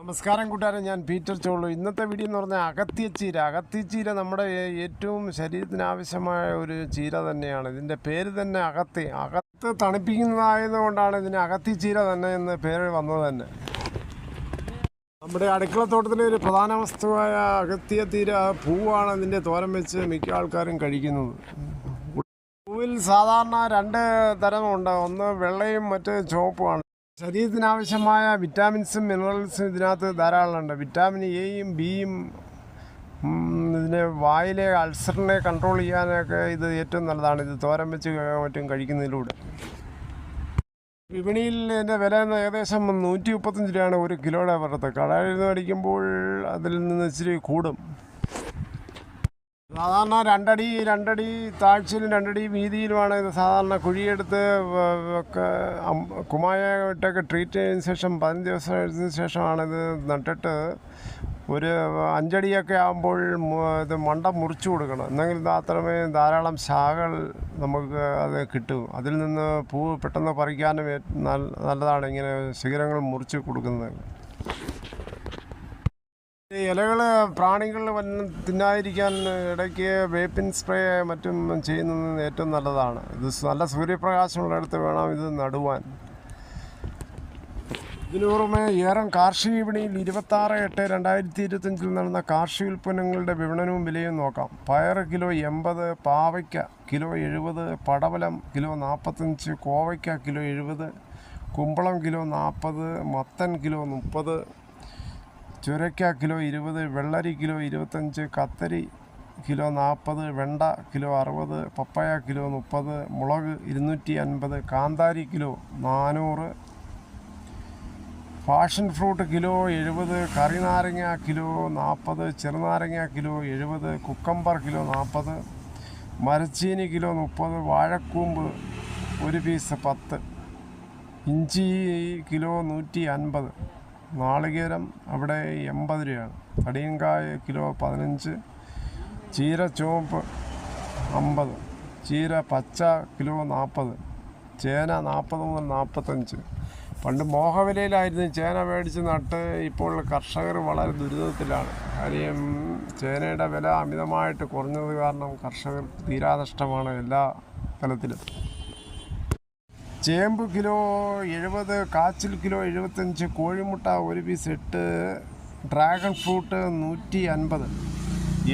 നമസ്കാരം കൂട്ടുകാരെ ഞാൻ പീറ്റർ ചോളു. ഇന്നത്തെ വീഡിയോ എന്ന് പറഞ്ഞാൽ അകത്തിയ ചീര. അകത്തിയ ചീര നമ്മുടെ ഏറ്റവും ശരീരത്തിന് ആവശ്യമായ ഒരു ചീര തന്നെയാണ്. ഇതിന്റെ പേര് തന്നെ അകത്തി. അകത്ത് തണുപ്പിക്കുന്നതായതുകൊണ്ടാണ് ഇതിന് അകത്തി ചീര തന്നെ എന്ന് പേര് വന്നത് തന്നെ. നമ്മുടെ അടുക്കളത്തോട്ടത്തിലെ ഒരു പ്രധാന വസ്തുവായ അകത്തിയ തീര പൂവാണ് ഇതിന്റെ തോരൻ വെച്ച് മിക്ക ആൾക്കാരും കഴിക്കുന്നത്. പൂവിൽ സാധാരണ രണ്ട് തരമുണ്ട്. ഒന്ന് വെള്ളയും മറ്റ് ചുവപ്പുമാണ്. ശരീരത്തിന് ആവശ്യമായ വിറ്റാമിൻസും മിനറൽസും ഇതിനകത്ത് ധാരാളമുണ്ട്. വിറ്റാമിൻ എയും ബിയും ഇതിനെ വായിലെ അൾസറിനെ കൺട്രോൾ ചെയ്യാനൊക്കെ ഇത് ഏറ്റവും നല്ലതാണ്. ഇത് തോരൻ വെച്ച് മറ്റും കഴിക്കുന്നതിലൂടെ. വിപണിയിൽ എന്റെ വില ഏകദേശം നൂറ്റി മുപ്പത്തഞ്ച് രൂപയാണ് ഒരു കിലോയുടെ പുറത്ത് കടയിൽ നിന്ന് മേടിക്കുമ്പോൾ അതിൽ നിന്ന് ഇച്ചിരി കൂടും. സാധാരണ രണ്ടടി രണ്ടടി താഴ്ചയിലും രണ്ടടി വീതിയിലുമാണ് ഇത് സാധാരണ കുഴിയെടുത്ത് അം- ട്രീറ്റ് ചെയ്തതിന് ശേഷം പതിനഞ്ച് ദിവസത്തിന് ശേഷമാണ് ഇത് നട്ടിട്ട് ഒരു അഞ്ചടിയൊക്കെ ആകുമ്പോൾ ഇത് മണ്ട മുറിച്ചു കൊടുക്കണം. എന്നെങ്കിൽ മാത്രമേ ധാരാളം ശാഖകൾ നമുക്ക് അത് കിട്ടൂ. അതിൽ നിന്ന് പൂ പെട്ടെന്ന് പറിക്കാനും നല്ലതാണ് ഇങ്ങനെ ശിഖരങ്ങൾ മുറിച്ച് കൊടുക്കുന്നത്. ഇലകൾ പ്രാണികൾ വന്ന് തിന്നാതിരിക്കാൻ ഇടയ്ക്ക് വേപ്പിൻ സ്പ്രേ മറ്റും ചെയ്യുന്നത് ഏറ്റവും നല്ലതാണ്. ഇത് നല്ല സൂര്യപ്രകാശമുള്ളിടത്ത് വേണം ഇത് നടുവാൻ. ഇതിനു പുറമെ ഏറം കാർഷിക വിപണിയിൽ ഇരുപത്താറ് എട്ട് രണ്ടായിരത്തി ഇരുപത്തഞ്ചിൽ നടന്ന കാർഷിക ഉൽപ്പന്നങ്ങളുടെ വിപണനവും വിലയും നോക്കാം. പയർ കിലോ എൺപത് പാവയ്ക്ക കിലോ എഴുപത് പടവലം കിലോ നാൽപ്പത്തഞ്ച് കോവയ്ക്ക കിലോ എഴുപത് കുമ്പളം കിലോ നാൽപ്പത് മത്തൻ കിലോ മുപ്പത് ചുരയ്ക്ക കിലോ ഇരുപത് വെള്ളരി കിലോ ഇരുപത്തഞ്ച് കത്തരി കിലോ നാൽപ്പത് വെണ്ട കിലോ അറുപത് പപ്പായ കിലോ മുപ്പത് മുളക് ഇരുന്നൂറ്റി അൻപത് കാന്താരി കിലോ നാനൂറ് പാഷൻ ഫ്രൂട്ട് കിലോ എഴുപത് കറിനാരങ്ങ കിലോ നാൽപ്പത് ചെറുനാരങ്ങ കിലോ എഴുപത് കുക്കമ്പർ കിലോ നാൽപ്പത് മരച്ചീനി കിലോ മുപ്പത് വാഴക്കൂമ്പ് ഒരു പീസ് പത്ത് ഇഞ്ചി കിലോ നൂറ്റി അൻപത്. നാളികേരം അവിടെ എൺപത് രൂപയാണ്. തടിയങ്കായ കിലോ പതിനഞ്ച് ചീര ചുവപ്പ് അമ്പത് ചീര പച്ച കിലോ നാൽപ്പത് ചേന നാൽപ്പത് മുതൽ നാൽപ്പത്തഞ്ച്. പണ്ട് മോഹവിലയിലായിരുന്നു ചേന മേടിച്ച് നട്ട് ഇപ്പോൾ കർഷകർ വളരെ ദുരിതത്തിലാണ്. കാര്യം ചേനയുടെ വില അമിതമായിട്ട് കുറഞ്ഞത് കാരണം കർഷകർക്ക് തീരാനഷ്ടമാണ് എല്ലാ തലത്തിലും. ചേമ്പ് കിലോ എഴുപത് കാച്ചിൽ കിലോ എഴുപത്തഞ്ച് കോഴിമുട്ട ഒരു പീസ് എട്ട് ഡ്രാഗൺ ഫ്രൂട്ട് നൂറ്റി അൻപത്.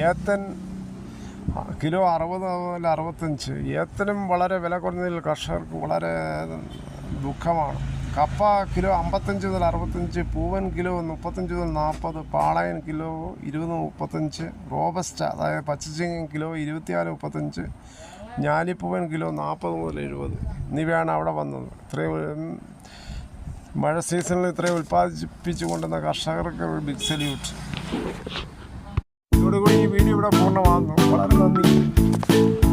ഏത്തൻ കിലോ അറുപത് മുതൽ അറുപത്തഞ്ച്. ഏത്തനും വളരെ വില കുറഞ്ഞതിൽ കർഷകർക്ക് വളരെ ദുഃഖമാണ്. കപ്പ കിലോ അമ്പത്തഞ്ച് മുതൽ അറുപത്തഞ്ച് പൂവൻ കിലോ മുപ്പത്തഞ്ച് മുതൽ നാൽപ്പത് പാളയൻ കിലോ ഇരുപത് മുപ്പത്തഞ്ച് റോബസ്റ്റ അതായത് പച്ചച്ചിങ്ങൻ കിലോ ഇരുപത്തിനാല് മുപ്പത്തഞ്ച് ഞാലിപ്പൂവൻ കിലോ നാൽപ്പത് മുതൽ എഴുപത്. എന്നിവയാണ് അവിടെ വന്നത്. ഇത്രയും മഴ സീസണിൽ ഇത്രയും ഉൽപ്പാദിപ്പിച്ചു കൊണ്ടുവന്ന കർഷകർക്ക് ഒരു ബിഗ് സല്യൂട്ട് ഇതോടുകൂടി ഈ വീഡിയോ ഇവിടെ പൂർണമാകുന്നു. വളരെ നന്ദി.